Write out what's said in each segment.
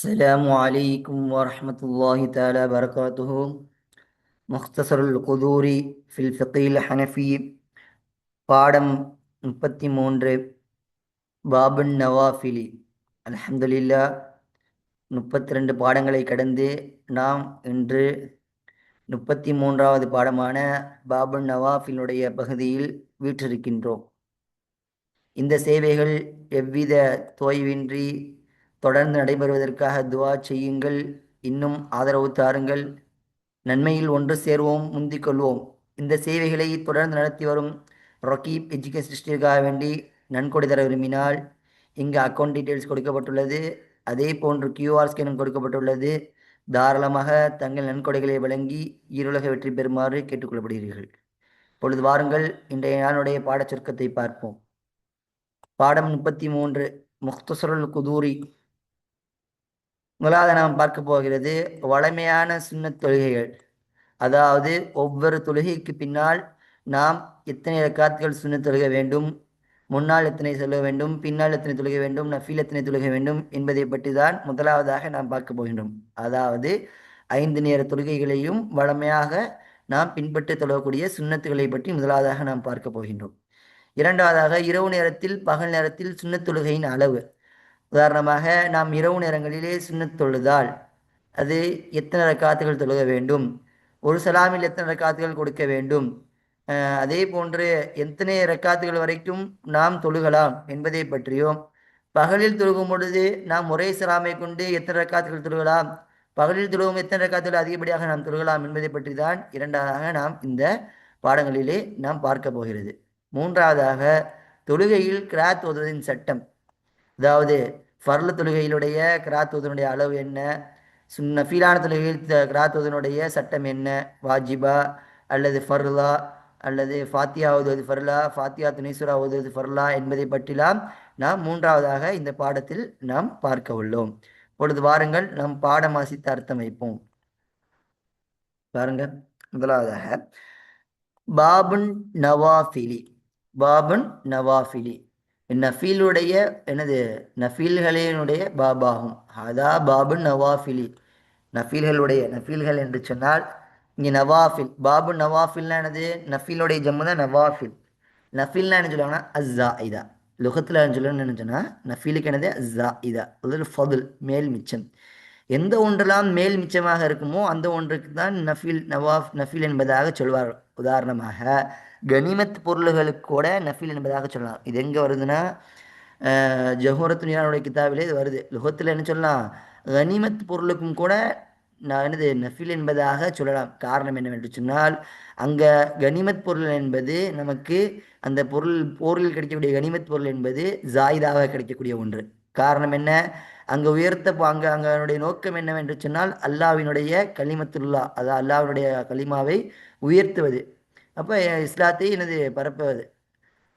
السلام عليكم ورحمة الله تعالى وبركاته مختصر القدور في الفقه الحنفي பாடம் முப்பத்தி மூன்று பாபுன் நவாஃபிலி அல்ஹம்துலில்லா முப்பத்தி ரெண்டு பாடங்களை கடந்து நாம் இன்று முப்பத்தி மூன்றாவது பாடமான பாபுன் நவாஃபிலுடைய பகுதியில் வீற்றிருக்கின்றோம் இந்த சேவைகள் எவ்வித தோய்வின்றி தொடர்ந்து நடைபெறுவதற்காக துவா செய்யுங்கள். இன்னும் ஆதரவு தாருங்கள். நன்மையில் ஒன்று சேர்வோம் முந்திக் கொள்வோம். இந்த சேவைகளை தொடர்ந்து நடத்தி வரும் ரொக்கீப் எஜுகேஷன் சிஸ்டருக்காக வேண்டி நன்கொடை தர விரும்பினால் இங்கு அக்கௌண்ட் டீட்டெயில்ஸ் கொடுக்கப்பட்டுள்ளது. அதே போன்று கியூஆர் ஸ்கேனும் கொடுக்கப்பட்டுள்ளது. தாராளமாக தங்கள் நன்கொடைகளை வழங்கி ஈருலக வெற்றி பெறுமாறு கேட்டுக்கொள்ளப்படுகிறீர்கள். பொழுது வாருங்கள் இன்றைய நாளுடைய பாடச் சுருக்கத்தை பார்ப்போம். பாடம் முப்பத்தி மூன்று முக்தசருல் குதூரி. முதலாவது நாம் பார்க்க போகிறது வளமையான சுண்ணத் தொழுகைகள். அதாவது ஒவ்வொரு தொழுகைக்கு பின்னால் நாம் எத்தனை ரக்காத்துகள் சுண்ணத் தொழுக வேண்டும் முன்னால் எத்தனை சொல்ல வேண்டும் பின்னால் எத்தனை தொழுக வேண்டும் நஃபீல் எத்தனை தொழுக வேண்டும் என்பதை பற்றி தான் முதலாவதாக நாம் பார்க்க போகின்றோம். அதாவது ஐந்து நேர தொழுகைகளையும் வளமையாக நாம் பின்பற்றி தொழக்கூடிய சுண்ணத்துகளை பற்றி முதலாவதாக நாம் பார்க்க போகின்றோம். இரண்டாவதாக இரவு நேரத்தில் பகல் நேரத்தில் சுண்ணத் தொழுகையின் அளவு. உதாரணமாக நாம் இரவு நேரங்களிலே சுண்ணத் தொழுதால் அது எத்தனை ரக்காத்துகள் தொழுக வேண்டும்? ஒரு சலாமில் எத்தனை ரக்காத்துகள் கொடுக்க வேண்டும்? அதே போன்று எத்தனை ரக்காத்துகள் வரைக்கும் நாம் தொழுகலாம் என்பதை பற்றியும் பகலில் தொழுகும் பொழுது நாம் ஒரே சலாமை கொண்டு எத்தனை ரக்காத்துகள் தொழுகலாம்? பகலில் தொழுகும் எத்தனை ரக்காத்துகள் அதிகப்படியாக நாம் தொழுகலாம் என்பதை பற்றி தான் இரண்டாவதாக நாம் இந்த பாடங்களிலே நாம் பார்க்க போகிறது. மூன்றாவதாக தொழுகையில் கிராத் ஓதுவதின் சட்டம். அதாவது ஃபர்ல தொழுகையிலுடைய கிராத்துவதனுடைய அளவு என்ன? சுன்ன ஃபீலான தொழுகையில் கிராத்துவதனுடைய சட்டம் என்ன? வாஜிபா அல்லது ஃபர்லா அல்லது ஃபாத்தியா ஓதுவது ஃபர்லா ஃபாத்தியா துணிசுரா ஓதுவது ஃபர்லா என்பதை பற்றிலாம் நாம் மூன்றாவதாக இந்த பாடத்தில் நாம் பார்க்க உள்ளோம். பொழுது வாருங்கள் நாம் பாடம் வாசித்து அர்த்தம் வைப்போம் பாருங்க முதலாவதாக. பாபுன் நவாஃபிலி பாபுன் நவாஃபிலி. நஃபீலுடைய எனது நஃபீல்களினுடைய பாபாகும். அதா பாபு நவாஃபிலி. நஃபீல்களுடைய நஃபீல்கள் என்று சொன்னால் இங்கே நவாஃபில். பாபு நவாஃபில்னா என்னது? நஃபீலுடைய ஜம்மு தான் நவாஃபில். நஃபீல்னா என்ன சொல்லுவாங்கன்னா அஸ்ஸா இதா லுகத்தில் சொல்லணும்னு என்ன சொன்னால் நஃபீலுக்கு என்னது? அஸ்ஸா இதா அது ஃபதுல் மேல் மிச்சம். எந்த ஒன்றெல்லாம் மேல் மிச்சமாக இருக்குமோ அந்த ஒன்றுக்கு தான் நஃபீல் நவாஃப் நஃபீல் என்பதாக சொல்வார் உதாரணமாக கனிமத் பொருள்களுக்கு கூட நஃபீல் என்பதாக சொல்லலாம். இது எங்கே வருதுன்னா ஜஹூரத்து நீரானுடைய கிதாபிலே இது வருது. லுகத்தில் என்ன சொல்லலாம்? கனிமத் பொருளுக்கும் கூட நான் என்னது நஃபீல் என்பதாக சொல்லலாம். காரணம் என்னவென்று சொன்னால் அங்கே கனிமத் பொருள் என்பது நமக்கு அந்த பொருள் போரில் கிடைக்கக்கூடிய கனிமத் பொருள் என்பது ஜாயிதாக கிடைக்கக்கூடிய ஒன்று. காரணம் என்ன? அங்கே உயர்த்த அங்கே அங்கனுடைய நோக்கம் என்னவென்று சொன்னால் அல்லாவினுடைய களிமத்துல்லா அதாவது அல்லாவினுடைய களிமாவை உயர்த்துவது. அப்போ இஸ்லாத்தை எனது பரப்புவது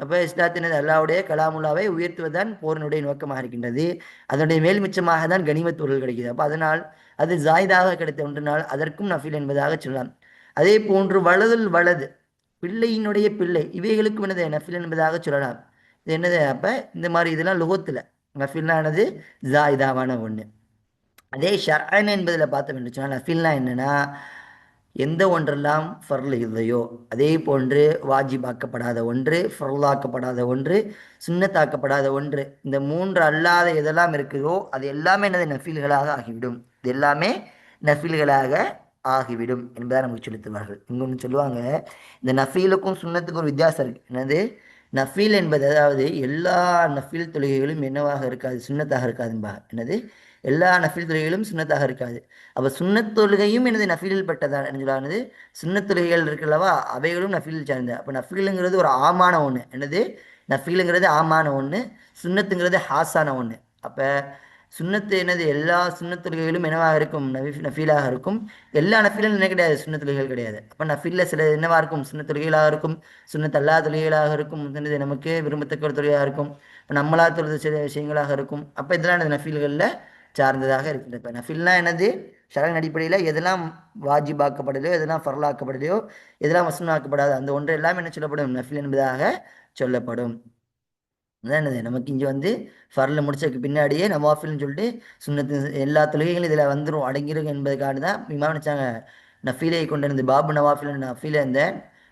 அப்போ இஸ்லாத்தினது அல்லாவுடைய கலாமுல்லாவை உயர்த்துவதுதான் போரினுடைய நோக்கமாக இருக்கின்றது. அதனுடைய மேல்மிச்சமாக தான் கனிமத் பொருள் கிடைக்கிறது அப்போ அதனால் அது ஜாயிதாக கிடைத்த ஒன்றினால் அதற்கும் நஃபீல் என்பதாக சொல்லலாம். அதே போன்று வலதுல் வலது பிள்ளையினுடைய பிள்ளை இவைகளுக்கும் என்னது நஃபில் என்பதாக சொல்லலாம். இது என்னது? அப்போ இந்த மாதிரி இதெல்லாம் லுகத்தில் நஃபில்லானது ஜாயிதாவான ஒன்று அதே ஷர்அன் என்பதில் பார்த்தோம் என்று சொன்னால் நஃபில்னா என்னென்னா எந்த ஒன்றெல்லாம் ஃபர்ல் இல்லையோ அதே போன்று வாஜிபாக்கப்படாத ஒன்று ஃபர்லாக்கப்படாத ஒன்று சுண்ணத்தாக்கப்படாத ஒன்று இந்த மூன்று அல்லாத எதெல்லாம் இருக்குதோ அது எல்லாமே என்னது? நஃபீல்களாக ஆகிவிடும். இது எல்லாமே நஃபீல்களாக ஆகிவிடும் என்பதை நமக்கு செலுத்துவார்கள் இங்கே சொல்லுவாங்க இந்த நஃபீலுக்கும் சுண்ணத்துக்கும் ஒரு வித்தியாசம் இருக்குது என்னது? நஃபீல் என்பது அதாவது எல்லா நஃபீல் தொழுகைகளும் என்னவாக இருக்காது சுண்ணத்தாக இருக்காதுன்பா என்னது? எல்லா நஃபீல் தொழுகைகளும் சுண்ணத்தாக இருக்காது. அப்போ சுண்ணத் தொழுகையும் எனது நஃபீலில் பட்டதான் என்னது சொல்லானது சுண்ணத் தொழுகைகள் இருக்குல்லவா? அவைகளும் நஃபீலில் சார்ந்த அப்போ நஃபிலுங்கிறது ஒரு ஆமான ஒன்று என்னது? நஃபீலுங்கிறது ஆமான ஒன்று சுண்ணத்துங்கிறது ஹாஸான ஒன்று அப்போ சுண்ணத்து என்னது? எல்லா சுண்ணத் தொழுகைகளும் என்னவாக இருக்கும்? நஃபி நஃபீலாக இருக்கும். எல்லா நஃபீலும் என்ன கிடையாது? சுண்ணத் தொழுகைகள் கிடையாது. அப்போ நஃபீலில் சில என்னவாக இருக்கும்? சுண்ணத் தொழுகைகளாக இருக்கும். சுண்ணத் அல்லா தொழுகைகளாக இருக்கும். என்னது? நமக்கு விரும்பத்தக்க ஒரு தொழிலாக இருக்கும். இப்போ நம்மளா தொழுது சில விஷயங்களாக இருக்கும். அப்போ இதெல்லாம் எனது நஃபீல்களில் சார்ந்ததாக இருக்கின்றது இப்போ நஃபில்னா என்னது? ஷரன் அடிப்படையில் எதெல்லாம் வாஜிபாக்கப்படலையோ எதெல்லாம் ஃபரலாக்கப்படுதோ எதெல்லாம் வசூலாக்கப்படாது அந்த ஒன்று எல்லாம் என்ன சொல்லப்படும்? நஃபில் என்பதாக சொல்லப்படும். அதான் என்னது? நமக்கு இங்கே வந்து ஃபரில் முடிச்சதுக்கு பின்னாடியே நவாஃபில்னு சொல்லிட்டு சுண்ணத்து எல்லா தொழுகைகளும் இதில் வந்துடும் அடங்கிடும் என்பதுக்காக தான் இமாம் நினச்சாங்க. நஃபீலை கொண்டு இருந்து பாபு நவாஃபில் நஃபீல இருந்த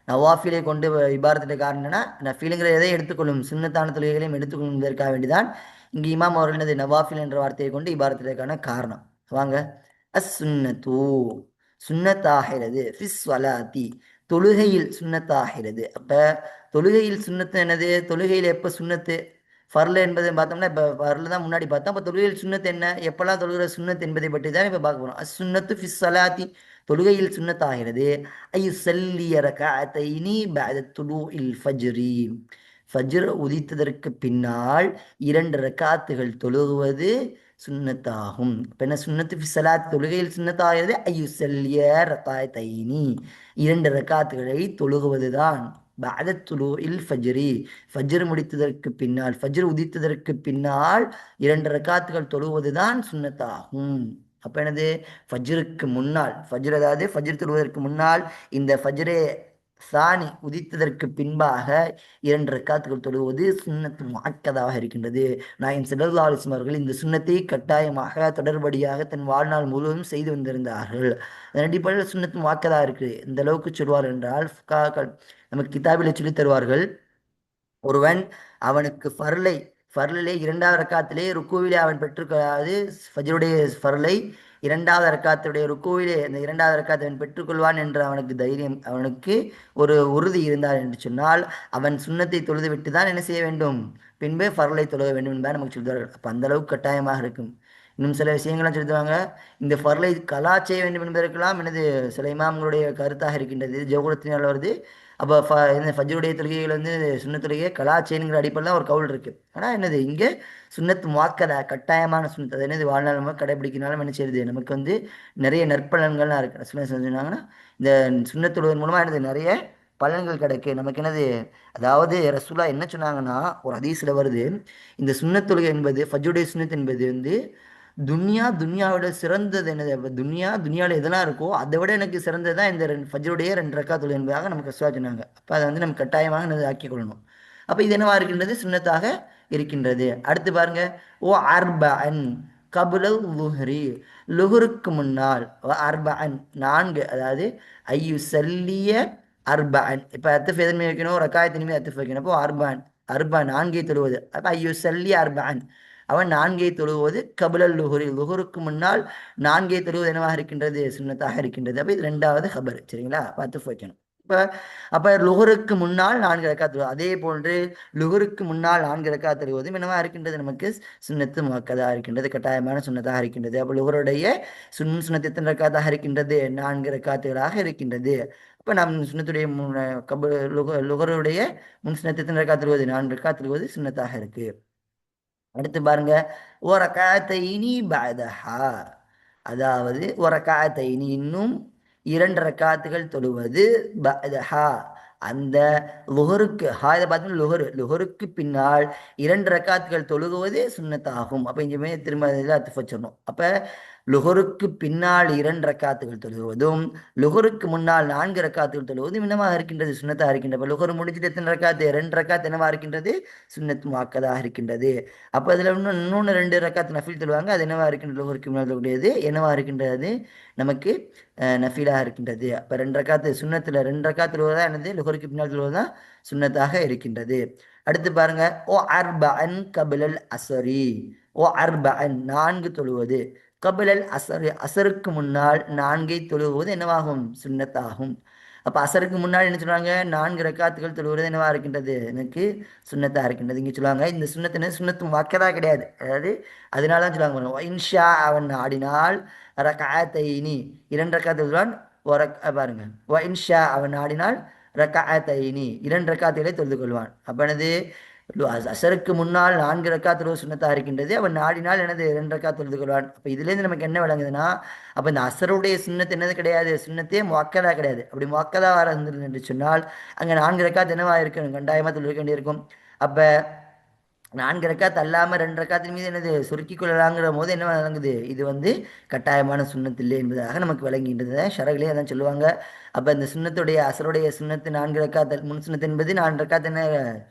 நவாஃபிலே கொண்டு இபாரத்துடைய காரணம் என்னன்னா நஃபீலுங்கிற எதை எடுத்துக்கொள்ளும்? சுண்ணத்தான தொழுகைகளையும் எடுத்துக்கொள்வதற்காக வேண்டிதான் இங்கே இமாம் அவர்கள் என்னது நவாஃபில் என்ற வார்த்தையை கொண்டு இபாரத்திற்கான காரணம். வாங்க. அஸ் சுன்னத்து சுன்னத்தாகிறது. ஃபிஸ் வலாத்தி. தொழுகையில் சுன்னத்தாகிறது. அப்போ தொழுகையில் சுன்னத்து என்னது? தொழுகையில் எப்போ சுன்னத்து? ஃபர்ல என்பதை பார்த்தோம்னா இப்போ ஃபர்ல தான் முன்னாடி பார்த்தோம். அப்போ தொழுகையில் சுண்ணத்து என்ன? எப்பெல்லாம் தொழுகிற சுண்ணத்து என்பதை பற்றி தான் இப்போ பார்க்க போகிறோம் அஸ் சுண்ணத்து ஃபிஸ் சலாத்தி. தொழுகையில் சுண்ணத்தாகிறது ஐ சல்லிய ரகாத்தைனி துலு இல் ஃபஜ்ரி. ஃபஜ்ர் உதித்ததற்கு பின்னால் இரண்டு ரக்காத்துகள் தொழுகுவது சுன்னத்தாகும். இப்போ என்ன சுன்னத்து சலாத் தொழுகையில் சுன்னத்தாகிறது ஐயு செல்லிய தைனி இரண்டு ரக்காத்துகளை தொழுகுவதுதான். துலு இல் ஃபஜ்ரி. ஃபஜ்ர் முடித்ததற்கு பின்னால் ஃபஜ்ர் உதித்ததற்கு பின்னால் இரண்டு ரக்காத்துகள் தொழுவதுதான் சுன்னத்தாகும். அப்போ என்னது? ஃபஜ்ருக்கு முன்னால் ஃபஜ்ர் அதாவது ஃபஜ்ர் தொழுவதற்கு முன்னால் இந்த ஃபஜ்ரே சாணி உதித்ததற்கு பின்பாக இரண்டு ரக்காத்துகள் தொழுவது சுண்ணத்து மாக்கதாக இருக்கின்றது. நாயம் செல்லல்லா அவர்கள் இந்த சுண்ணத்தை கட்டாயமாக தொடர்படியாக தன் வாழ்நாள் முழுவதும் செய்து வந்திருந்தார்கள். அதன் அடிப்படையில் வாக்கதாக மாக்கதாக இருக்குது இந்த அளவுக்கு சொல்வார் என்றால் நமக்கு கிதாபில் சொல்லித் தருவார்கள். ஒருவன் அவனுக்கு ஃபர்லை ஃபர்லிலே இரண்டாவது ரக்காத்திலே ருக்குவிலே அவன் பெற்றுக்கொள்ளாது ஃபஜருடைய ஃபர்லை இரண்டாவது ரக்காத்துடைய ருக்குவிலே அந்த இரண்டாவது ரக்காத்தை அவன் பெற்றுக்கொள்வான் என்று அவனுக்கு தைரியம் அவனுக்கு ஒரு உறுதி இருந்தார் என்று சொன்னால் அவன் சுண்ணத்தை தொழுது விட்டு தான் என்ன செய்ய வேண்டும்? பின்பு ஃபர்லை தொழுக வேண்டும் என்பதை நமக்கு சொல்லுவார்கள் அப்போ அந்த அளவுக்கு கட்டாயமாக இருக்கும். இன்னும் சில விஷயங்கள்லாம் சொல்லுவாங்க இந்த ஃபர்லை கலா செய்ய வேண்டும் என்பதற்கெல்லாம் எனது சில இமாம்களுடைய கருத்தாக இருக்கின்றது. ஜோகுலத்தினால் வருது. அப்போ ஃப இந்த ஃபஜ்ருடைய தொழுகைகள் வந்து சுண்ண கலா செய்யணுங்கிற அடிப்படையில் ஒரு கவுல் இருக்குது ஆனால் என்னது இங்கே சுண்ணத்து முவாக்கதா கட்டாயமான சுண்ணத்து அது என்னது வாழ்நாள் நம்ம கடைபிடிக்கனாலும் என்ன செய்யுது? நமக்கு வந்து நிறைய நற்பலன்கள்லாம் இருக்குது சுண்ண சொன்னாங்கன்னா இந்த சுண்ணத்தொழுவதன் மூலமாக என்னது நிறைய பலன்கள் கிடைக்கு. நமக்கு என்னது அதாவது ரசூலா என்ன சொன்னாங்கன்னா ஒரு ஹதீஸில் வருது. இந்த சுண்ணத்தொழுகை என்பது ஃபஜ்ருடைய சுண்ணத் என்பது வந்து துன்யா துன்யாவோட சிறந்தது என்னது? துன்யா துன்யாவில் எதெல்லாம் இருக்கோ அதை விட எனக்கு சிறந்தது தான் இந்த ரெண்டு ஃபஜ்ருடைய ரெண்டு ரக்கா தொழில் என்பதாக நமக்கு சுவா சொன்னாங்க அப்போ அதை வந்து நம்ம கட்டாயமாக என்னது ஆக்கிக் கொள்ளணும் அப்போ இது என்னவா இருக்கின்றது? சுண்ணத்தாக இருக்கின்றது. அடுத்து பாருங்க. ஓ அர்பன் கபுல லுஹரி லுஹருக்கு முன்னால். அர்பன் நான்கு. அதாவது ஐயு சல்லிய அர்பன் இப்போ அத்துஃப் எதன்மே வைக்கணும்? ரக்காயத்தினுமே அத்துஃப் வைக்கணும். அப்போ அர்பான் அர்பான் நான்கை தொழுவது. அப்போ ஐயு சல்லிய அர்பான் அவன் நான்கை தொழுவது கபுலல் லுஹுரி. லுஹுருக்கு முன்னால் நான்கை தொழுவது என்னவாக இருக்கின்றது? சுண்ணத்தாக இருக்கின்றது. அப்போ இது ரெண்டாவது ஹபர் சரிங்களா? பார்த்து வைக்கணும் இப்போ அப்போ லுகருக்கு முன்னால் நான்கு ரக்கா தொழுவது. அதே போன்று லுகருக்கு முன்னால் நான்கு ரக்கா தொழுவதும் என்னவா இருக்கின்றது? நமக்கு சுண்ணத்து மக்கதாக இருக்கின்றது. கட்டாயமான சுண்ணத்தாக இருக்கின்றது. அப்போ லுகருடைய சுன் சுண்ணத்து எத்தனை ரக்காத்தாக இருக்கின்றது? நான்கு ரக்காத்துகளாக இருக்கின்றது. இப்போ நம் சுண்ணத்துடைய கபு லுக லுகருடைய முன் சுண்ணத்து எத்தனை ரக்கா தொழுவது? நான்கு ரக்கா தொழுவது சுண்ணத்தாக இருக்கு. அடுத்து பாருங்க. ஒரு காத்தைனி பாதஹா அதாவது ஒரு காத்தைனி இன்னும் இரண்டு ரக்காத்துகள் தொழுவது பாதஹா அந்த லுஹருக்கு ஹா இதை பார்த்தீங்கன்னா லுஹரு லுஹருக்கு பின்னால் இரண்டு ரக்காத்துகள் தொழுகுவது சுண்ணத்தாகும். அப்போ இங்கேயுமே திரும்ப இதில் அத்து வச்சிடணும் அப்போ லுகருக்கு பின்னால் இரண்டு ரக்காத்துகள் தொழுவதும் லுகருக்கு முன்னால் நான்கு ரக்காத்துகள் தொழுவதும் என்னவாக இருக்கின்றது சுண்ணத்தாக இருக்கின்றது. லுகர் முடிஞ்சிட்டு முடிச்சுட்டு எத்தனை ரக்காத்து? ரெண்டு ரக்காத்து என்னவாக இருக்கின்றது? சுண்ணத்து மாக்கதாக இருக்கின்றது. அப்போ அதில் இன்னும் இன்னொன்று ரெண்டு ரக்காத்து நஃபீல் தொழுவாங்க அது என்னவாக இருக்கின்றது? லுகருக்கு முன்னால் தொழக்கூடியது என்னவாக இருக்கின்றது? நமக்கு நஃபீலாக இருக்கின்றது. அப்போ ரெண்டு ரக்காத்து சுண்ணத்தில் ரெண்டு ரக்காத்து தொழுவதா என்னது? லுகருக்கு பின்னால் தொழுவதுதான் சுண்ணத்தாக இருக்கின்றது. அடுத்து பாருங்க ஓ அர்பன் கபிலல் அசரி. ஓ அர்பன் நான்கு தொழுவது. கபிலல் அசர் அசருக்கு முன்னால் நான்கை தொழுவது என்னவாகும்? சுண்ணத்தாகும். அப்போ அசருக்கு முன்னாடி என்ன சொல்லுவாங்க நான்கு ரக்காத்துகள் தொழுவது என்னவா இருக்கின்றது? எனக்கு சுண்ணத்தாக இருக்கின்றது. இங்கே சொல்லுவாங்க இந்த சுண்ணத்தின சுண்ணத்து வாக்கதா கிடையாது. அதாவது அதனால தான் சொல்லுவாங்க இன்ஷா அவன் ஆடினால் ரகாத்தைனி இரண்டு ரக்காத்து சொல்லுவான் ஒரு பாருங்க ஒ இன்ஷா அவன் ஆடினால் ரக்காத்தைனி இரண்டு ரக்காத்துகளை தொழுது கொள்வான். அப்போ என்னது? அசருக்கு முன்னால் நான்கு ரக்கா தொழுவு சுண்ணத்தாக இருக்கின்றது. அவன் நாடினால் எனது இரண்டு ரக்கா தொழுது கொள்வான். அப்போ இதுலேருந்து நமக்கு என்ன விளங்குதுன்னா அப்போ இந்த அசருடைய சுண்ணத்து என்னது கிடையாது. சுண்ணத்தே முக்கதா கிடையாது. அப்படி முக்கதா வர என்று சொன்னால் அங்கே நான்கு ரக்கா தினமாக இருக்கணும்? கண்டாயமாக தொழுக வேண்டியிருக்கும் அப்போ நான்கு ரக்காத் அல்லாமல் ரெண்டு ரக்காத்தின் மீது என்னது? சுருக்கி கொள்ளலாங்கிற போது என்ன வழங்குது? இது வந்து கட்டாயமான சுண்ணத்தில்லை என்பதாக நமக்கு விளங்குகின்றது ஷரகிலே அதான் சொல்லுவாங்க. அப்போ இந்த சுண்ணத்துடைய அசருடைய சுண்ணத்து நான்கு ரக்காத் முன் சுண்ணத்து என்பது நான்கு ரக்காத் என்ன?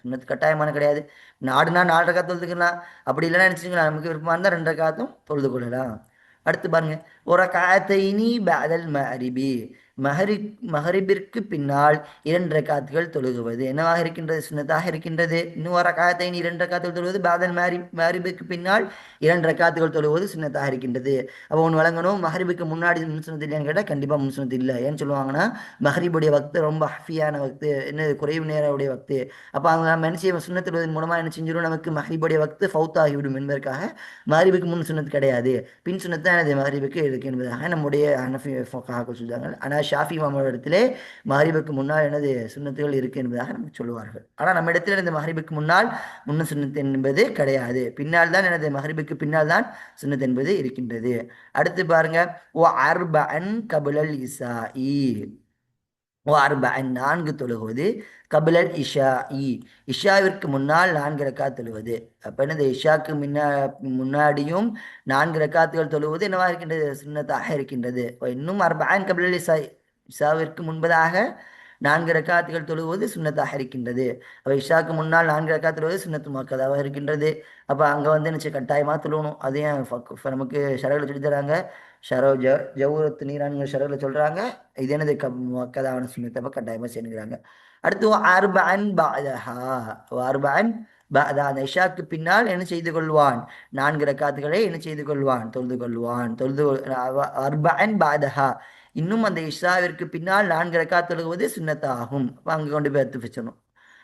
சுண்ணத்து கட்டாயமான கிடையாது. நாடுனா நாலு ரக்காத் தொழுதுக்கலாம் அப்படி இல்லைன்னா நினச்சிங்களா நமக்கு விருப்பமாக இருந்தால் ரெண்டு ரக்காத்தும் தொழுது கொள்ளலாம். அடுத்து பாருங்க. ஒரு காத்தைனி பேதல் அரிபி மஹரி மஹரிபிற்கு பின்னால் இரண்டு ரக்காத்துகள் தொழுகுவது. என்னவாக இருக்கின்றது? சுண்ணத்தாக இருக்கின்றது. இன்னும் ஒரு காத்தைனி இரண்டு ரக்காத்துகள் தொழுவது. பாதல் மஹரி மஹரிபுக்கு பின்னால் இரண்டு ரக்காத்துகள் தொழுவது சுண்ணத்தாக இருக்கின்றது. அப்போ ஒன்று வழங்கணும். மஹரிபுக்கு முன்னாடி முன்சுனத்து இல்லையான்னு கேட்டால் கண்டிப்பாக முன்சுனத்து இல்லை. ஏன்னு சொல்லுவாங்கன்னா மஹரிபுடைய வக்து ரொம்ப ஹஃபியான வக்து. என்ன குறைவு நேரவுடைய வக்து. அப்போ அவங்க நம்ம என்ன செய்ய சுண்ணத்துவதன் மூலமாக என்ன செஞ்சிடும் நமக்கு மஹரிபுடைய வக்து ஃபவுத் ஆகிவிடும் என்பதற்காக மஹரிபுக்கு முன் சுண்ணத்து கிடையாது. பின் சுண்ணத்து தான் எனது மஹரிபுக்கு இருக்கு என்பதாக நம்முடைய அனஃபி ஃபொக்காக ஆனால் ஷாஃபி மாமா இடத்திலே மஹரிபுக்கு முன்னால் எனது சுண்ணத்துகள் இருக்கு என்பதாக நமக்கு சொல்லுவார்கள். ஆனால் நம்ம இடத்துல இந்த மஹரிபுக்கு முன்னால் முன்ன சுண்ணத்து என்பது கிடையாது. பின்னால் தான் எனது மஹரிபுக்கு பின்னால் தான் சுண்ணத்து என்பது இருக்கின்றது. அடுத்து பாருங்க ஓ அர்பன் கபுலல் இசா இ ஓ நான்கு தொழுகுவது கபிலல் இஷா இ இஷாவிற்கு முன்னால் நான்கு ரக்கா தொழுவது. அப்போ இந்த இஷாக்கு முன்னா முன்னாடியும் நான்கு ரக்காத்துகள் தொழுவது என்னவா இருக்கின்றது? சுண்ணத்தாக இருக்கின்றது. இன்னும் அர்பான் கபிலல் இசா இஷாவிற்கு முன்பதாக நான்கு ரக்காத்துகள் தொழுவது சுண்ணத்தாக இருக்கின்றது. அப்போ இஷாக்கு முன்னால் நான்கு ரக்காத் தொழுவது சுண்ணத்து மக்கதாக இருக்கின்றது. அப்போ அங்கே வந்து என்ன கட்டாயமாக தொழுவணும். அதையும் நமக்கு ஷரகில் சொல்லி தராங்க. ஷரோ ஜ ஜவுரத்து நீரான்கிற ஷரகில் சொல்கிறாங்க இது என்னது க மக்கதான சுண்ணத்தை அப்போ கட்டாயமாக செய்யுங்கிறாங்க அடுத்து அர்பன் பாதஹா அர்பன் பாதா அந்த இஷாக்கு பின்னால் என்ன செய்து கொள்வான்? நான்கு ரக்காத்துகளை என்ன செய்து கொள்வான்? தொழுது கொள்வான். தொழுது அர்பன் பாதஹா. இன்னும் அந்த இஷாவிற்கு பின்னால் நான்கு ரக்கா தொழுகுவது சுண்ணத்தாகும் அப்போ அங்கே கொண்டு போய் எடுத்து வச்சிடணும்.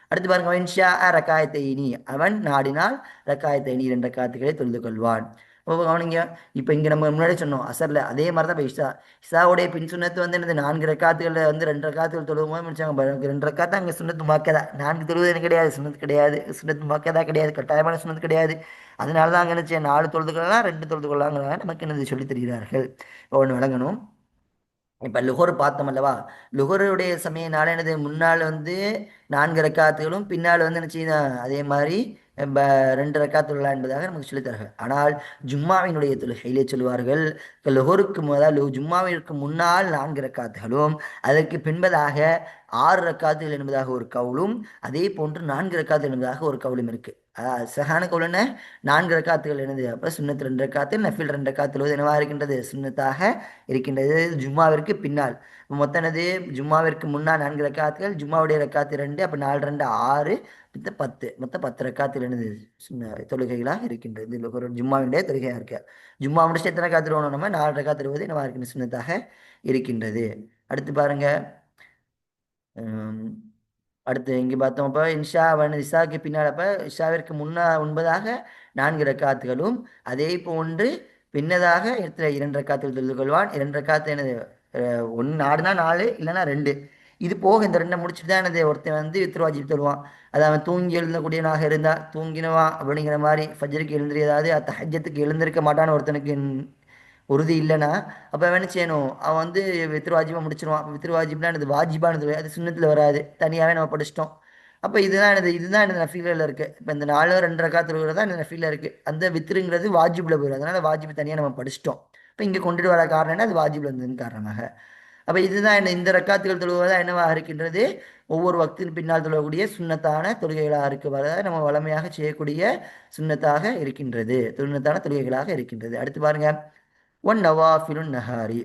அடுத்து பாருங்க இன்ஷா ரக்காயத்தை இனி அவன் நாடினால் ரக்காயத்தை இனி இரண்டு ரக்காத்துக்களை தொழுது கொள்வான். இப்போ கவனிங்க. இப்போ இங்கே நம்ம முன்னாடி சொன்னோம் அசரில். அதே மாதிரி தான் இப்போ இஷா. இஷாவுடைய பின் சுண்ணத்து வந்து என்னது? நான்கு ரக்காத்துகளில் வந்து ரெண்டு ரக்காத்துகள் தொழுவும் போது முடிச்சாங்க ரெண்டு ரக்காத்து அங்கே சுண்ணத்து மாக்கதா? நான்கு தொழுவது எனக்கு கிடையாது. சுண்ணத்து கிடையாது. சுண்ணத்து மாக்கதா கிடையாது. கட்டாயமான சுண்ணத்து கிடையாது. அதனால தான் அங்கே நினச்சேன் நாலு தொழுதுகள்லாம் ரெண்டு தொழுது நமக்கு என்னது சொல்லி தருகிறார்கள். ஒன்று வழங்கணும் இப்போ லுகர் பார்த்தோம் அல்லவா? லுகருடைய சமயனால எனது முன்னால் வந்து நான்கு ரக்காத்துகளும் பின்னால் வந்து என்ன செய்யணும் அதே மாதிரி ரெண்டு ரக்காத் என்பதாக நமக்கு சொல்லித்தார்கள் ஆனால் ஜும்மாவினுடைய தொழுகையிலே சொல்வார்கள் லுகருக்கு முதல் ஜும்மாவிற்கு முன்னால் நான்கு ரக்காத்துகளும் அதற்கு பின்பதாக ஆறு ரக்காத்துகள் என்பதாக ஒரு கவுளும் அதே போன்று நான்கு ரக்காத்துகள் என்பதாக ஒரு கவுளும் இருக்குது சகான கவுல் நான்கு ரக்காத்துகள் என்னது அப்போ சுண்ணத்து ரெண்டு ரக்காத்து நஃபில் ரெண்டு ரக்காத்துவது என்னவாக இருக்கின்றது? சுண்ணத்தாக இருக்கின்றது. ஜும்மாவிற்கு பின்னால். மொத்தம் என்னது? ஜும்மாவிற்கு முன்னால் நான்கு ரக்காத்துகள் ஜும்மாவுடைய ரக்காத்து ரெண்டு அப்போ நாலு ரெண்டு ஆறு மொத்தம் பத்து. மொத்தம் பத்து ரக்காத்தில் என்னது தொழுகைகளாக இருக்கின்றது. இதில் ஒரு ஜும்மாவினுடைய தொழுகையாக இருக்கு. ஜும்மா முடிச்சு எத்தனை காத்துருவோம் நம்ம? நாலு ரக்காத்து எழுவது என்னவாக இருக்கின்ற சுண்ணத்தாக இருக்கின்றது. அடுத்து பாருங்கள் அடுத்து இங்கே பார்த்தோம் அப்போ இன்ஷா அவன் இஷாவுக்கு பின்னால் அப்போ இஷாவிற்கு முன்னா ஒன்பதாக நான்கு ரக்காத்துகளும் அதே போன்று பின்னதாக இடத்துல இரண்டு ரக்காத்துகள் தொழுது கொள்வான். இரண்டு ரக்காத்து எனது ஒன்று நாடுனா நாலு இல்லைன்னா ரெண்டு. இது போக இந்த ரெண்டை முடிச்சுட்டு தான் எனது ஒருத்தன் வந்து வித்ருவாஜிப் தருவான். அது அவன் தூங்கி எழுந்தக்கூடியவனாக இருந்தால் தூங்கினவா அப்படிங்கிற மாதிரி ஃபஜருக்கு எழுந்திரியதாவது அத்த ஹஜ்ஜத்துக்கு எழுந்திருக்க மாட்டான்னு ஒருத்தனுக்கு உறுதி இல்லைன்னா அப்போ என்ன செய்யணும்? அவன் வந்து வித்ருவாஜிபாக முடிச்சிருவான். வித்ருவாஜிப்னா எனது வாஜிபானது அது சுண்ணத்தில் வராது. தனியாகவே நம்ம படிச்சிட்டோம். அப்போ இதுதான் எனது இதுதான் எனது நஃபீலில் இருக்குது இப்போ இந்த நாலு ரெண்டு ரக்காத்துல தான் எனது நஃபீலில் இருக்குது அந்த வித்ருங்கிறது வாஜிபில் போயிடும் அதனால் வாஜிப் தனியாக நம்ம படிச்சிட்டோம். இப்போ இங்கே கொண்டுட்டு வர காரணம் என்ன? அது வாஜிபில் இருந்ததுன்னு காரணமாக. அப்போ இதுதான் என்ன? இந்த ரக்காத்துகள் தொழுவதாக என்னவாக இருக்கின்றது? ஒவ்வொரு வக்தின் பின்னால் தொழக்கூடிய சுண்ணத்தான தொழுகைகளாக இருக்கு வர நம்ம வளமையாக செய்யக்கூடிய சுண்ணத்தாக இருக்கின்றது. சுண்ணத்தான தொழுகைகளாக இருக்கின்றது. அடுத்து பாருங்கள் ஒன் நவாஃபிலுன் நஹாரி.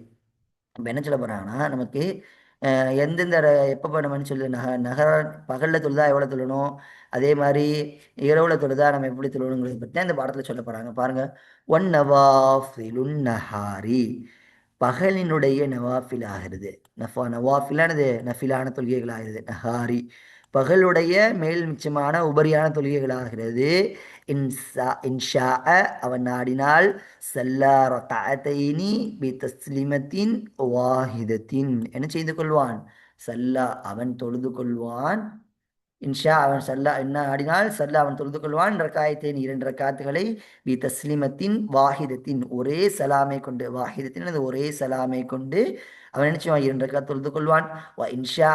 இப்போ என்ன சொல்ல போகிறாங்கன்னா நமக்கு எந்தெந்த எப்போ நம்ம சொல்லு நக நகர பகலில் தொழுதா எவ்வளோ தொழணும்? அதே மாதிரி இரவுல தொழுதா நம்ம எப்படி தொழணுங்கிறத பற்றி இந்த பாடத்தில் சொல்ல போகிறாங்க பாருங்கள் ஒன் நவாஃபிலுன் நஹாரி. பகலினுடைய நவாஃபில் ஆகிறது. நஃபா நவாஃபிலானது நஃபிலான தொழுகைகள் ஆகிறது நஹாரி. பகலுடைய மேல் மிச்சமான உபரியான தொழுகைகளாகிறது. இன்சா இன்ஷா அவன் நாடினால் சல்லா ரகாத்தைனி பி தஸ்லிமத்தின் வாஹிதத்தின். என்ன செய்து கொள்வான்? சல்லா அவன் தொழுது கொள்வான். இன்ஷா அவன் சல்லா என்ன ஆடினால் சல்லா அவன் தொழுது கொள்வான். ரக்காயத்தின் இரண்டு ரக்காத்துகளை பி தஸ்லிமத்தின் வாஹிதத்தின் ஒரே சலாமை கொண்டு வாஹிதத்தின் அது ஒரே சலாமை கொண்டு அவன் என்ன செய்வான்? இரண்டு ரக்கா தொழுது கொள்வான். இன்ஷா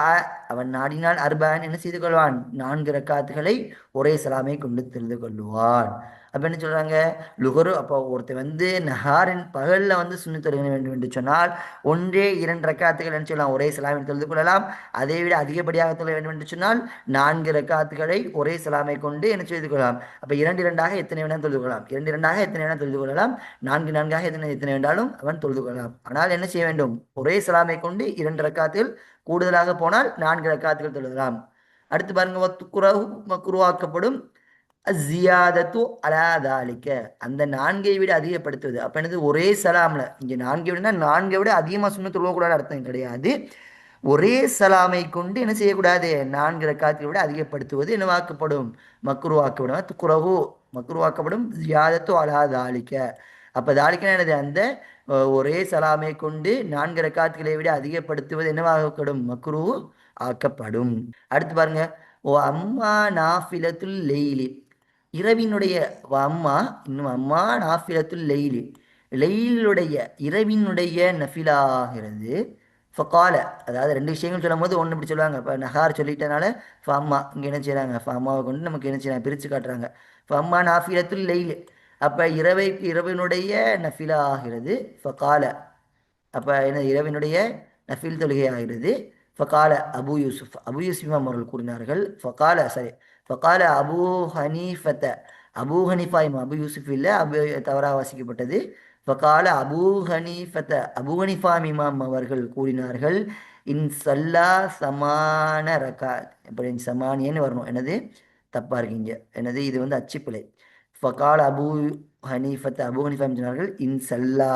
அவன் நாடினால் அர்பான் என்ன செய்து கொள்வான்? நான்கு ரக்காத்துகளை ஒரே சலாமை கொண்டு தொழுது கொள்வான். அப்போ என்ன சொல்கிறாங்க லுகரு அப்போ ஒருத்தர் வந்து நஹாரின் பகலில் வந்து சுண்ணி தொழுக வேண்டும் என்று சொன்னால் ஒன்றே இரண்டு ரக்காத்துகள் என்ன சொல்லலாம். ஒரே சலாமை தொழுது கொள்ளலாம். அதை விட அதிகப்படியாக தொழ வேண்டும் என்று சொன்னால் நான்கு ரக்காத்துகளை ஒரே சலாமை கொண்டு என்ன செய்து கொள்ளலாம்? அப்போ இரண்டு இரண்டாக எத்தனை வேணாலும் தொழுது கொள்ளலாம். இரண்டு இரண்டாக எத்தனை வேணால் தொழுது கொள்ளலாம். நான்கு நான்காக எத்தனை எத்தனை வேண்டாலும் அவன் தொழுது கொள்ளலாம். ஆனால் என்ன செய்ய வேண்டும்? ஒரே சலாமை கொண்டு இரண்டு ரக்காத்துகள் கூடுதலாக போனால் நான்கு ரக்காத்துகள் தொழுதலாம். அடுத்து பாருங்க குருவாக்கப்படும் ஜியாதத்து அலாதாலிக்க அந்த நான்கை விட அதிகப்படுத்துவது. அப்போ என்னது? ஒரே சலாமில். இங்கே நான்கை விடனா நான்கை விட அதிகமாக சுண்ண தொழுவக்கூடாது அர்த்தம் கிடையாது. ஒரே சலாமை கொண்டு என்ன செய்யக்கூடாது? நான்கு ரக்காத்தை விட அதிகப்படுத்துவது என்னவாக்கப்படும் மக்குருவாக்கப்படும் குறவு. மக்குருவாக்கப்படும் ஜியாதத்து அலாதாலிக்க அப்போ தாலிக்கனா என்னது? அந்த ஒரே சலாமை கொண்டு நான்கு ரக்காத்துகளை விட அதிகப்படுத்துவது என்னவாகப்படும் மக்ரூ ஆக்கப்படும். அடுத்து பாருங்க. ஓ அம்மா நாஃபிலத்துல் லெய்லி. இரவினுடைய அம்மா இன்னும் அம்மா நாஃபிலத்துல் லெயிலு. லெயிலுடைய இரவினுடைய நஃபிலாகிறது. ஃபகால அதாவது ரெண்டு விஷயங்கள் சொல்லும் போது ஒன்று இப்படி சொல்லுவாங்க. இப்போ நகார் சொல்லிட்டனால ஃபம்மா இங்கே என்ன செய்கிறாங்க ஃபம்மாவை கொண்டு நமக்கு என்ன செய்யலாம் பிரித்து காட்டுறாங்க. ஃபம்மா நாஃபிலத்துல் லெயில். அப்போ இரவை இரவினுடைய நஃபிலா ஆகிறது ஃபகால. அப்போ என்ன இரவினுடைய நஃபில் தொழுகை ஆகிறது ஃபகால அபு யூசுஃப். அபு யூசுஃப் அவர்கள் கூறினார்கள். ஃபகால சரி ஃபகால அபு ஹனீஃபத்த அபு ஹனீஃபா இமாம் அபு யூசுஃப் இல்லை அபு தவறாக வாசிக்கப்பட்டது. ஃபகால அபு ஹனீஃபத்த அபு ஹனீஃபா இமாம் அவர்கள் கூறினார்கள் இன் சல்லா சமான ரகா இப்படி சமானியன்னு வரணும். எனது தப்பாக இருக்கீங்க. எனது இது வந்து அச்சுப்பிழை. ஃபகால் அபு ஹனீஃபத் அபு ஹனீஃபா சொன்னார்கள் இன் சல்லா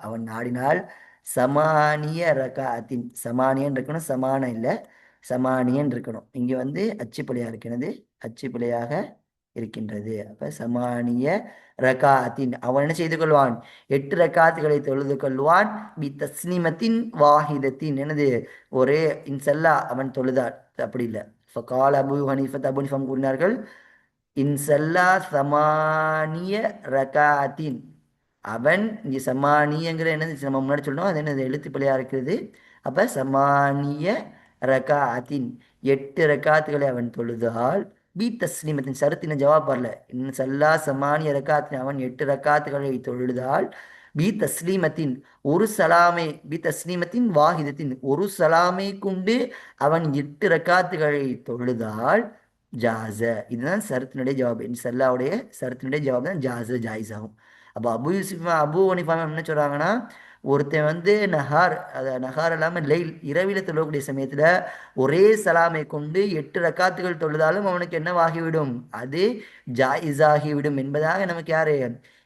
அவன் நாடினால் சமானிய ரகாத்தின் சமானியன் இருக்கணும் சமான இல்லை சமானியன் இருக்கணும். இங்கே வந்து அச்சுப்பிழையாக இருக்கிறது அச்சுப்பிழையாக இருக்கின்றது. அப்ப சமானிய ரகாத்தின் அவன் என்ன செய்து கொள்வான்? எட்டு ரகாத்துகளை தொழுது கொள்வான். பி தஸ்னிமத்தின் வாஹிதத்தின் எனது ஒரே இன்சல்லா அவன் தொழுதான் அப்படி இல்லை. ஃபகால் அபு ஹனீஃபத் அபுனிஃபம் கூறினார்கள் இன்சல்லா சமானிய ரகாத்தின். அவன் இங்கே சமானியங்கிற என்னது? நம்ம முன்னாடி சொல்லணும் அது என்னது? எழுத்து பிழையாக இருக்கிறது. அப்போ சமானிய ரகாத்தின் எட்டு ரகாத்துகளை அவன் தொழுதால் பி தஸ்லீமத்தின் சருத்தின ஜவாப் வரல. இன்னும் சல்லா சமானிய ரக்காத்தின் அவன் எட்டு ரக்காத்துகளை தொழுதால் பி தஸ்லீமத்தின் ஒரு சலாமை பி தஸ்லீமத்தின் வாஹிதத்தின் ஒரு சலாமை கொண்டு அவன் எட்டு ரக்காத்துகளை தொழுதால் ஜாச இதுதான் சரத்தினுடைய ஜவாப். சல்லாவுடைய சரத்தினுடைய ஜவாப் தான் ஜாச ஜாயிஸ் ஆகும். அப்போ அபு யூசிஃபா அபு ஹனீஃபா என்ன சொல்றாங்கன்னா ஒருத்தன் வந்து நஹார் அத நஹார் இல்லாமல் லெயில் இரவில தொழக்கூடிய சமயத்துல ஒரே சலாமை கொண்டு எட்டு ரக்காத்துகள் தொழுதாலும் அவனுக்கு என்னவாகிவிடும் அது ஜாயிஸாகிவிடும் என்பதாக நமக்கு யாரு?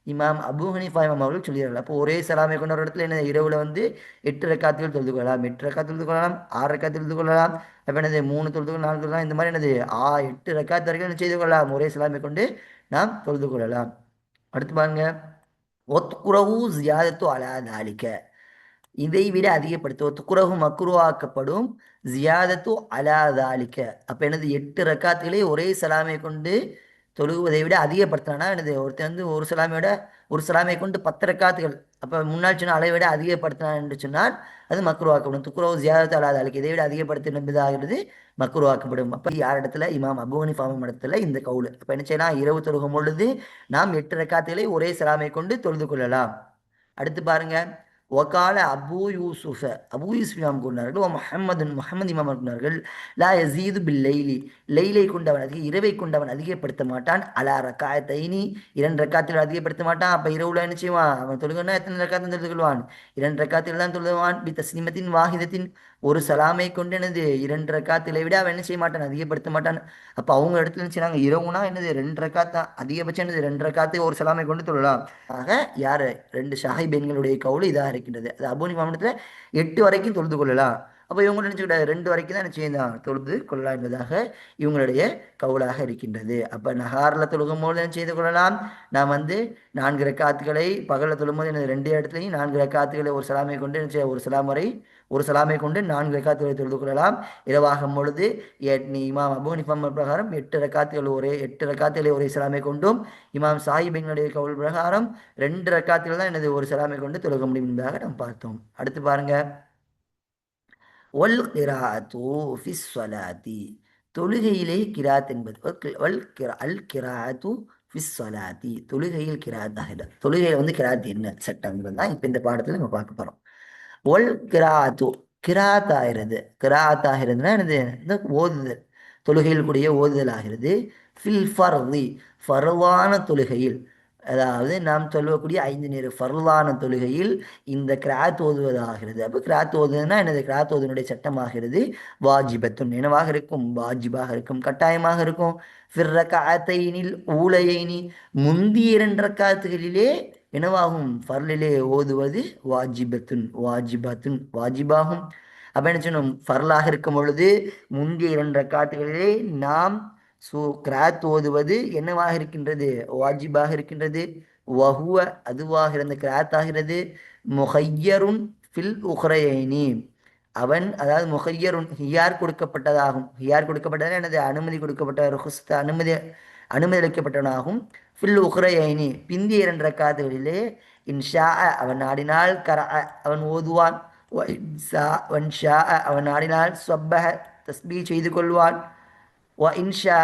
இமாம் அபு ஹனிஃபா இமாம் அவர்கள் சொல்லிடுறாங்க அப்போ ஒரே சலாமை கொண்ட ஒரு இடத்துல என்ன இரவுல வந்து எட்டு ரக்காத்துகள் தொழுது கொள்ளலாம் எட்டு ரக்கா தொழுது கொள்ளலாம் ஆறு ரக்கா தொழுது கொள்ளலாம் அப்போ என்னது மூணு தொழுது நாலு தொழுதலாம் இந்த மாதிரி என்னது ஆ எட்டு ரக்காத்து வரைக்கும் செய்து கொள்ளலாம்? ஒரே சலாமை கொண்டு நாம் தொழுது கொள்ளலாம். அடுத்து பாருங்க. ஒத்துக்குறவு ஜியாதத்து அலா தாலிக்க இதை விட அதிகப்படுத்த. ஒத்துக்குறவு மக்குருவாக்கப்படும் ஜியாதத்து அலா தாலிக்க அப்போ எனது எட்டு ரக்காத்துகளை ஒரே சலாமை கொண்டு தொழுகுவதை விட அதிகப்படுத்தினா எனது ஒருத்தன் வந்து ஒரு சலாமையோட ஒரு சலாமை கொண்டு பத்து ரக்காத்துகள் அப்போ முன்னாடி சொன்ன அளவை விட அதிகப்படுத்தினான் என்று சொன்னால் அது மக்குருவாக்கப்படும் துக்குரவு ஜியாதத்து அல்லாத தாலிக்க இதை விட அதிகப்படுத்தி என்பதாகிறது மக்குருவாக்கப்படும் அப்போ யார் இடத்துல? இமாம் அபுவனி ஃபாமம் இடத்துல இந்த கவுல். அப்போ என்ன செய்யலாம்? இரவு தொழுகும் பொழுது நாம் எட்டு ரக்காத்துகளை ஒரே சலாமை கொண்டு தொழுது கொள்ளலாம். அடுத்து பாருங்கள் ஒகால அபு யூசுஃப அபு யூசுப் இமாம் கூறினார்கள் ஓ முஹம்மது முகமது இமாம் கூறினார்கள் லா யசீது பில் லைலி லைலை கொண்டவன் அதிக இரவை கொண்டவன் அதிகப்படுத்த மாட்டான் அலா தைனி இரண்டு ரக்காத்தில் அதிகப்படுத்த மாட்டான் அப்போ இரவுல என்ன செய்வான்? அவன் தொழுகன்னா எத்தனை ரக்காத்தில் தொழுது கொள்வான். இரண்டு ரக்காத்தில் தான் தொழுவான். பி தஸ்னிமத்தின் வாகிதத்தின் ஒரு சலாமை கொண்டு என்னது இரண்டு ரக்காத்திலை விட அவன் என்ன செய்ய மாட்டான்? அதிகப்படுத்த மாட்டான். அப்போ அவங்க இடத்துல என்ன இரவுனா என்னது ரெண்டு ரக்காத் தான். அதிகபட்சம் என்னது ரெண்டு ரக்காத்து ஒரு சலாமை கொண்டு தொழலாம். ஆக யார்? ரெண்டு ஷாஹி பெண்களுடைய கவுல் இதாக இருக்கின்றது. அது அபூனி மாவட்டத்தில் எட்டு வரைக்கும் தொழுது கொள்ளலாம். அப்போ இவங்க நினச்சிக்கிட்ட ரெண்டு வரைக்கும் தான் என்ன செய்யலாம் தொழுது கொள்ளலாம் என்பதாக இவங்களுடைய கவுலாக இருக்கின்றது. அப்போ நகாரில் தொழுகும் போது என்ன செய்து கொள்ளலாம்? நாம் வந்து நான்கு ரக்காத்துகளை பகலில் தொழும்போது எனது ரெண்டு இடத்துலையும் நான்கு ரக்காத்துகளை ஒரு சலாமை கொண்டு என்ன செய்ய ஒரு சலாம் வரை ஒரு சலாமை கொண்டு நான்கு ரக்காத்துகளை தொழுது கொள்ளலாம். இரவாகும் பொழுது நீ இமாம் அபு நிஃபம் பிரகாரம் எட்டு ரக்காத்துகள் ஒரே எட்டு ரக்காத்துகளை ஒரே சலாமை கொண்டும் இமாம் சாஹிபிங்களுடைய கவுல் பிரகாரம் ரெண்டு ரக்காத்துகள் தான் எனது ஒரு சலாமை கொண்டு தொழுக முடியும் என்பதாக நாம் பார்த்தோம். அடுத்து பாருங்கள் ஒல் கிராத்து ஃபிஸ் தொழுகையிலே கிராத் என்பது ஒல் கிரா அல் கிராத்து ஃபிஸ் தொழுகையில் கிராத் ஆகிட தொழுகையில் வந்து கிராத் என்ன? சட்டங்கிறது தான் இப்போ இந்த பாடத்தில் நம்ம பார்க்க போகிறோம் ஒல் கிராத்து கிராத் ஆகிறது கிராத் ஆகிறதுனா என்னது? இந்த ஓதுதல். தொழுகையில் கூடிய ஓதுதல் ஆகிறது ஃபில் ஃபர்தி ஃபர்வான தொழுகையில். அதாவது நாம் சொல்லக்கூடிய ஐந்து நேர ஃபர்லான தொழுகையில் இந்த கிராத் ஓதுவதாகிறது. அப்போ கிராத் ஓதுனா எனது கிராத் ஓதுனுடைய சட்டமாகிறது. வாஜிபத்துன் நினைவாக இருக்கும் வாஜிபாக இருக்கும் கட்டாயமாக இருக்கும். ஃபிர்ரகாத்தைனில் ஊழையினி முந்திய இரண்டு காத்துகளிலே என்னவாகும் ஃபர்லிலே ஓதுவது வாஜிபத்துன் வாஜிபத்துன் வாஜிபாகும். அப்போ என்ன சொன்னோம்? ஃபர்லாக இருக்கும் பொழுது முந்தைய இரண்டு காத்துகளிலே நாம் ஸோ கிராத் ஓதுவது என்னவாக இருக்கின்றது? வாஜிபாக இருக்கின்றது. வஹுவ அதுவாக இருந்த கிராத் ஆகிறது. முஹையருன் ஃபில் உஹ்ரையைனி. அவன் அதாவது முஹையருன் ஹியார் கொடுக்கப்பட்டதாகும். ஹியார் கொடுக்கப்பட்டதால் எனது அனுமதி கொடுக்கப்பட்ட ருஹுஸ்த அனுமதி அனுமதி அளிக்கப்பட்டவனாகும். ஃபில் உஹ்ரையைனி. பிந்திய இரண்டு ரக்காத்துகளிலே இன்ஷா அவன் நாடினால் கர அவன் ஓதுவான். வன் ஷா அவன் நாடினால் சொப்பக தஸ்பி செய்து கொள்வான். ஓ இன்ஷா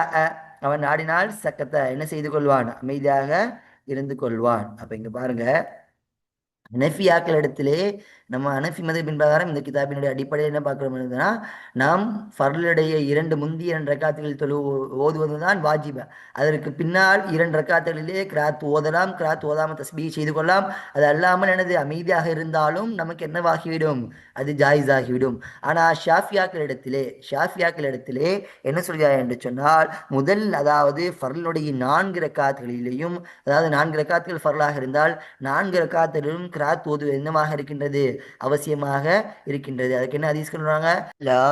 அவன் நாடினால் சக்கத்தை என்ன செய்து கொள்வான்? அமைதியாக இருந்து கொள்வான். அப்போ இங்கே பாருங்க. அனஃபியாக்கள் இடத்திலே நம்ம அனஃபி மதபின் பிரகாரம் இந்த கிதாபினுடைய அடிப்படையில் என்ன பார்க்கிறோம்னா நாம் ஃபர்லுடைய இரண்டு முந்தைய இரண்டு ரக்காத்துகளில் தொழு ஓதுவது தான் வாஜிப. அதற்கு பின்னால் இரண்டு ரக்காத்துகளிலே கிராத் ஓதலாம் கிராத் ஓதாமல் தஸ்பீ செய்து கொள்ளலாம். அது அல்லாமல் எனது அமைதியாக இருந்தாலும் நமக்கு என்னவாகிவிடும்? அது ஜாயிஸ் ஆகிவிடும் ஆனால் ஷாஃபியாக்கள் இடத்திலே ஷாஃபியாக்கள் இடத்திலே என்ன சொல்கிறார் என்று சொன்னால் முதல் அதாவது ஃபர்லுடைய நான்கு ரக்காத்துகளிலேயும் அதாவது நான்கு ரக்காத்துகள் ஃபர்லாக இருந்தால் நான்கு ரக்காத்திலும் கிராத் ஓது என்னமாக இருக்கின்றது? அவசியமாக இருக்கின்றது. அதுக்கு என்ன அதிகம் சொல்றாங்க? லா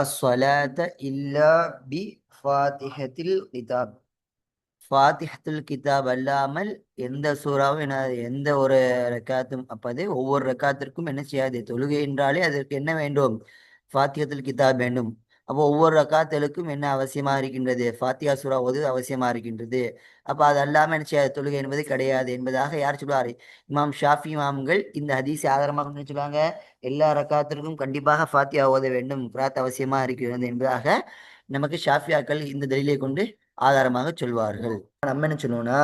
இல்லா பி ஃபாத்திஹத்தில் கிதாப். ஃபாத்திஹத்துல் கிதாப் அல்லாமல் எந்த சூறாவும் என்ன எந்த ஒரு ரக்காத்தும் அப்பது ஒவ்வொரு ரக்காத்திற்கும் என்ன செய்யாது? தொழுகை என்றாலே அதற்கு என்ன வேண்டும்? ஃபாத்திஹத்துல் கிதாப் வேண்டும். அப்போ ஒவ்வொரு ரக்காத்தலுக்கும் என்ன அவசியமாக இருக்கின்றது? ஃபாத்தியா சூறா ஓது அவசியமாக இருக்கின்றது. அப்போ அது அல்லாமல் என்ன செய்யாது? தொழுகை என்பது கிடையாது என்பதாக யார் சொல்லுவார் இமாம் ஷாஃபி இமாம்கள் இந்த ஹதீஸை ஆதாரமாக சொல்லுவாங்க? எல்லா ரக்காத்திற்கும் கண்டிப்பாக ஃபாத்தியா ஓத வேண்டும். கிராத் அவசியமாக இருக்கிறது என்பதாக நமக்கு ஷாஃபியாக்கள் இந்த தலிலை கொண்டு ஆதாரமாக சொல்வார்கள். நம்ம என்ன சொல்லுவோம்னா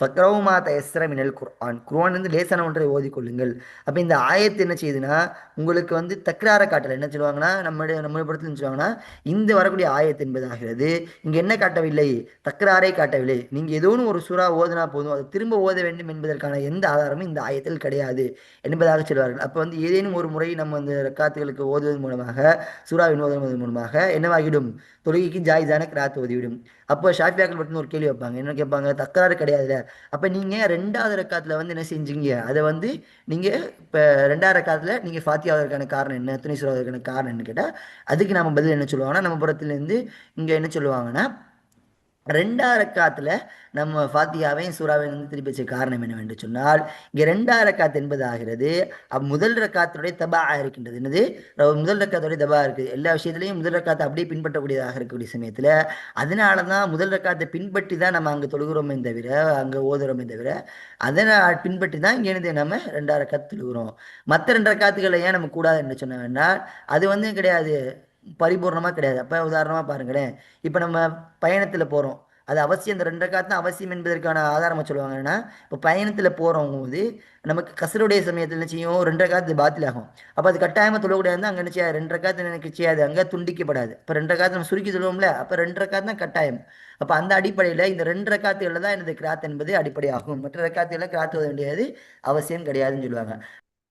ஃபக்ரவுமா தயஸ்ர மினல் குர்ஆன். குர்ஆன் வந்து லேசான ஒன்றை ஓதிக்கொள்ளுங்கள் அப்போ இந்த ஆயத்து என்ன செய்யுதுன்னா உங்களுக்கு வந்து தக்ரார காட்டலை. என்ன சொல்லுவாங்கன்னா நம்முடைய நம்முடைய படத்தில் என்ன சொல்லுவாங்கன்னா இந்த வரக்கூடிய ஆயத்து என்பதாகிறது. இங்கே என்ன காட்டவில்லை? தக்ராரை காட்டவில்லை. நீங்கள் ஏதோ ஒரு சுறா ஓதுனா போதும். அது திரும்ப ஓத வேண்டும் என்பதற்கான எந்த ஆதாரமும் இந்த ஆயத்தில் கிடையாது என்பதாக சொல்வார்கள். அப்போ வந்து ஏதேனும் ஒரு முறை நம்ம அந்த ரக்காத்துகளுக்கு ஓதுவதன் மூலமாக சுறாவின் ஓதுவதன் மூலமாக என்னவாகிடும் தொழுகைக்கு ஜாயிஸான கிராத்து ஓதிவிடும். அப்போ ஷாஃபியாக்கள் மட்டும் ஒரு கேள்வி வைப்பாங்க. என்ன கேட்பாங்க தக்கராறு கிடையாதுல்ல அப்போ நீங்கள் ரெண்டாவது ரக்காத்தில் வந்து என்ன செஞ்சீங்க? அதை வந்து நீங்கள் இப்போ ரெண்டாவது ரக்காத்தில் நீங்கள் ஃபாத்தியாவதற்கான காரணம் என்ன? துணை சொல்வதற்கான காரணம் என்ன கேட்டால் அதுக்கு நம்ம பதில் என்ன சொல்லுவாங்கன்னா நம்ம புறத்துலேருந்து இங்கே என்ன சொல்லுவாங்கன்னா ரெண்டாவது ரக்காத்தில் நம்ம ஃபாத்தியாவையும் சூறாவையும் வந்து திருப்பி வச்ச காரணம் என்னவென்று சொன்னால் இங்கே ரெண்டாவது ரக்காத் என்பது ஆகிறது முதல் ரக்காத்தினுடைய தபா இருக்கின்றது. என்னது? முதல் ரக்காத்துடைய தபா இருக்குது எல்லா விஷயத்துலையும் முதல் ரக்காத்தை அப்படியே பின்பற்றக்கூடியதாக இருக்கக்கூடிய சமயத்தில் அதனால தான் முதல் ரக்காத்தை பின்பற்றி தான் நம்ம அங்கே தொழுகிறோமே தவிர அங்கே ஓதுறோமே தவிர அதனை பின்பற்றி தான் இங்கே நம்ம ரெண்டாவது ரக்காத்து தொழுகிறோம். மற்ற ரெண்டு ரக்காத்துக்களை ஏன் நம்ம கூடாது என்று சொன்னோம்னா அது வந்து கிடையாது. பரிபூர்ணமாக கிடையாது. அப்போ உதாரணமாக பாருங்களேன். இப்போ நம்ம பயணத்தில் போகிறோம் அது அவசியம். இந்த ரெண்டு தான் அவசியம் என்பதற்கான ஆதாரமாக சொல்லுவாங்கன்னா இப்போ பயணத்தில் போகிறவங்க போது நமக்கு கசருடைய சமயத்தில் என்ன செய்யும்? ரெண்டு காத்து பாத்தில் ஆகும். அப்போ அது கட்டாயமாக தொழக்கூடாது அங்கே என்ன செய்யாது ரெண்டு ரக்காத்து எனக்கு செய்யாது. அங்கே துண்டிக்கப்படாது. இப்போ ரெண்டு காத்து நம்ம சுருக்கி சொல்லுவோம்ல. அப்போ ரெண்டு காத்து தான் கட்டாயம். அப்போ அந்த அடிப்படையில் இந்த ரெண்டு ரக்காத்துகளில் தான் எனது கிராத் என்பது அடிப்படையாகும். மற்ற ரக்காத்துகளில் கிராத் வேண்டியது அவசியம் கிடையாதுன்னு சொல்லுவாங்க.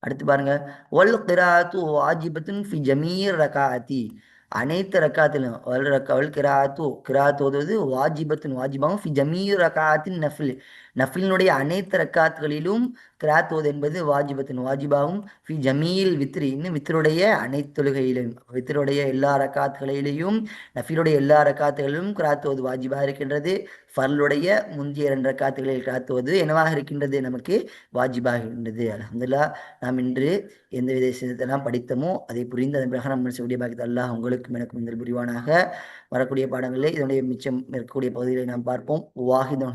அடுத்து பாருங்க ஒல் கிராத்து வாஜிபத்துன் ஃபி ஜமீர் ரகாத்தி அனைத்து ரக்காத்திலும் வல் ரக்கா வல் கிராத்து கிராத் ஓதுவது வாஜிபத்தின் வாஜிபாகும் ஃபி ஜமீர் ரகாத்தின் நஃபில். நஃபிலினுடைய அனைத்து ரக்காத்துகளிலும் கிராத்தோது என்பது வாஜிபத்தின் வாஜிபாவும் ஃபி ஜமீல் வித்ரி இன்னும் வித்ருடைய அனைத்து தொழுகையிலும் வித்ருடைய எல்லா ரக்காத்துகளிலேயும் நஃபிலுடைய எல்லா ரக்காத்துகளிலும் கிராத்தோது வாஜிபா இருக்கின்றது. ஃபர்லுடைய முந்தைய இரண்டு ரக்காத்துகளில் கிராத்துவது என்னவாக இருக்கின்றது? நமக்கு வாஜிபாகின்றது அலமதுல்லா நாம் இன்று எந்த வித விஷயத்தெல்லாம் படித்தமோ அதை புரிந்து அதன் பிறகு நம்ம செய்யக்கூடிய பாக்கியத்தை அல்லாஹ் உங்களுக்கும் எனக்கும் இந்த புரிவானாக. வரக்கூடிய பாடங்களில் இதனுடைய மிச்சம் இருக்கக்கூடிய பகுதிகளை நாம் பார்ப்போம். வாஹித்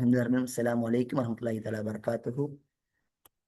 அலாம் அலைக்கும் வரமத்துல்லாஹி தலா வரகாத்துஹூ